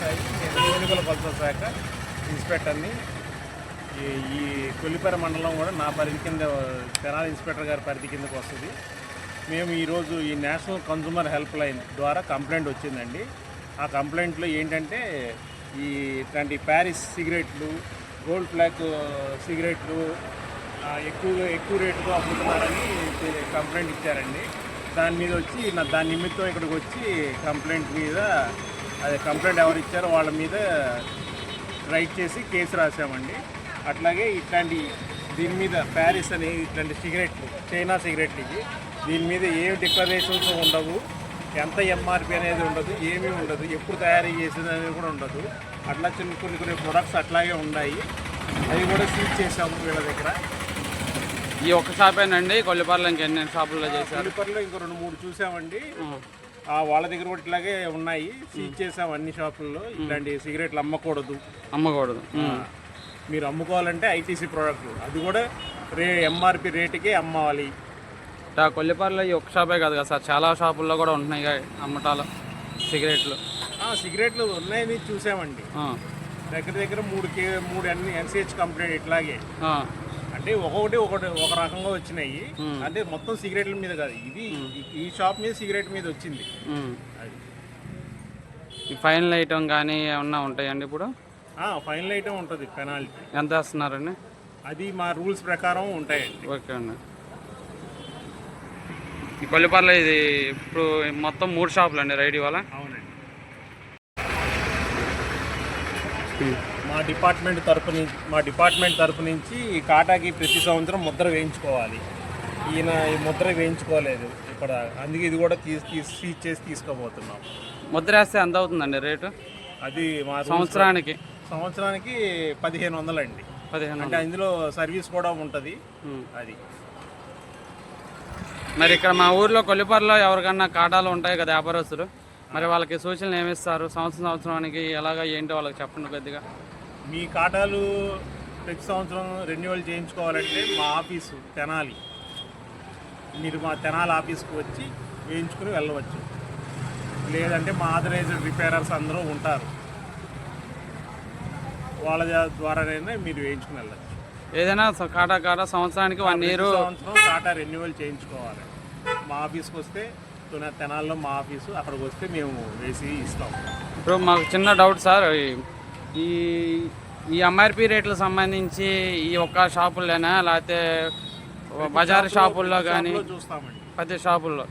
వారసత్వ శాఖ ఇన్స్పెక్టర్ని. ఈ ఈ మండలం కూడా నా పరిధి కింద తెనాలి ఇన్స్పెక్టర్ గారి పరిధి కిందకు వస్తుంది. మేము ఈరోజు ఈ నేషనల్ కన్జ్యూమర్ హెల్ప్ లైన్ ద్వారా కంప్లైంట్ వచ్చిందండి. ఆ కంప్లైంట్లో ఏంటంటే ఈ ఇట్లాంటి ప్యారిస్ సిగరెట్లు గోల్డ్ ఫ్లాక్ సిగరెట్లు ఎక్కువగా ఎక్కువ ఎక్కువ రేటుతో అమ్ముతున్నారని కంప్లైంట్ ఇచ్చారండి. దాని మీద వచ్చి నా దాని నిమిత్తం ఇక్కడికి వచ్చి కంప్లైంట్ మీద అదే కంప్లైంట్ ఎవరు ఇచ్చారో వాళ్ళ మీద రైట్ చేసి కేసు రాసామండి అట్లాగే ఇట్లాంటి దీని మీద ప్యారిస్ అని ఇట్లాంటి సిగరెట్లు చైనా సిగరెట్లకి దీని మీద ఏ డిక్లరేషన్స్ ఉండవు. ఎంత ఎంఆర్పి అనేది ఉండదు ఏమీ ఉండదు. ఎప్పుడు తయారు చేసేది అనేది కూడా ఉండదు. అట్లా చిన్న కొన్ని కొన్ని ప్రొడక్ట్స్ అట్లాగే ఉన్నాయి. అవి కూడా సీజ్ చేసాము వీళ్ళ దగ్గర. ఈ ఒక్క షాపేనండి కొల్లిపర్లో ఇంకెన్ని షాపుల్లో చేశారు? స్లీపర్లో ఇంకో రెండు మూడు చూసామండి. వాళ్ళ దగ్గర కూడా ఇట్లాగే ఉన్నాయి. సీజ్ చేసాం అన్ని షాపుల్లో. ఇట్లాంటి సిగరెట్లు అమ్మకూడదు. అమ్మకూడదు. మీరు అమ్ముకోవాలంటే ఐటీసీ ప్రోడక్ట్ అది కూడా రే ఎంఆర్పి రేటుకే అమ్మాలి. కొల్లిపర్లో ఈ ఒక్క షాపే కాదు కదా సార్. చాలా షాపుల్లో కూడా ఉంటున్నాయి అమ్మటాలు సిగరెట్లు. సిగరెట్లు ఉన్నాయని చూసామండి. దగ్గర దగ్గర మూడు కే మూడు ఎన్ ఎన్సిహెచ్ కంప్లైంట్ ఇట్లాగే. అంటే ఒక్కొక్కటి ఒకటి ఒక రకంగా వచ్చినాయి. అంటే మొత్తం సిగరెట్ల మీద కాదు ఇది ఈ- షాప్ మీద సిగరెట్ మీద వచ్చింది. ఈ ఫైనల్ ఐటమ్ కానీ ఏమన్నా ఉంటాయండి ఇప్పుడు? ఫైనల్ ఐటమ్ ఉంటుంది పెనాల్టీ. ఎంత వేస్తున్నారండి? అది మా రూల్స్ ప్రకారం ఉంటాయండి. ఓకే అండి. ఈ కొల్లిపర్లో ఇది ఇప్పుడు మొత్తం మూడు షాపులు అండి రైడ్ ఇవాళ? అవునండి. మా డిపార్ట్మెంట్ తరపు నుంచి మా డిపార్ట్మెంట్ తరపు నుంచి ఈ కాటాకి ప్రతి సంవత్సరం ముద్ర వేయించుకోవాలి. ఈయన ఈ ముద్ర వేయించుకోలేదు ఇక్కడ. అందుకే ఇది కూడా తీసి తీసి సీజ్ చేసి తీసుకోబోతున్నాం ముద్ర వేస్తే ఎంత అవుతుందండి రేటు? అది మా సంవత్సరానికి? సంవత్సరానికి పదిహేను వందలండి. పదిహేను అంటే అందులో సర్వీస్ కూడా ఉంటుంది. అది. మరి ఇక్కడ మా ఊర్లో కొల్లిపర్లో ఎవరికన్నా కాటాలు ఉంటాయి కదా వ్యాపారస్తులు? మరి వాళ్ళకి సూచనలు ఏమిస్తారు సంవత్సరం సంవత్సరానికి ఎలాగ ఏంటో వాళ్ళకి చెప్పండి కొద్దిగా. మీ కాటాలు ప్రతి సంవత్సరం రెన్యువల్ చేయించుకోవాలంటే మా ఆఫీసు తెనాలి. మీరు మా తెనాలి ఆఫీస్కి వచ్చి వేయించుకుని వెళ్ళవచ్చు. లేదంటే మా ఆథరైజ్డ్ రిపేరర్స్ అందరూ ఉంటారు. వాళ్ళ ద్వారానైనా మీరు వేయించుకుని వెళ్ళచ్చు. ఏదైనా కాటా కాటా సంవత్సరానికి వన్ ఇయర్ సంవత్సరం కాటా రెన్యువల్ చేయించుకోవాలి. మా ఆఫీస్కి వస్తే తున- తెనాల్లో మా ఆఫీసు అక్కడికి వస్తే మేము వేసి ఇస్తాం. ఇప్పుడు మాకు చిన్న డౌట్ సార్. ఈ- ఈ ఎంఆర్పి రేట్లకు సంబంధించి ఈ ఒక్క షాపుల్లోనా? లేకపోతే బజార్ షాపుల్లో కానీ ప్రతి షాపుల్లో.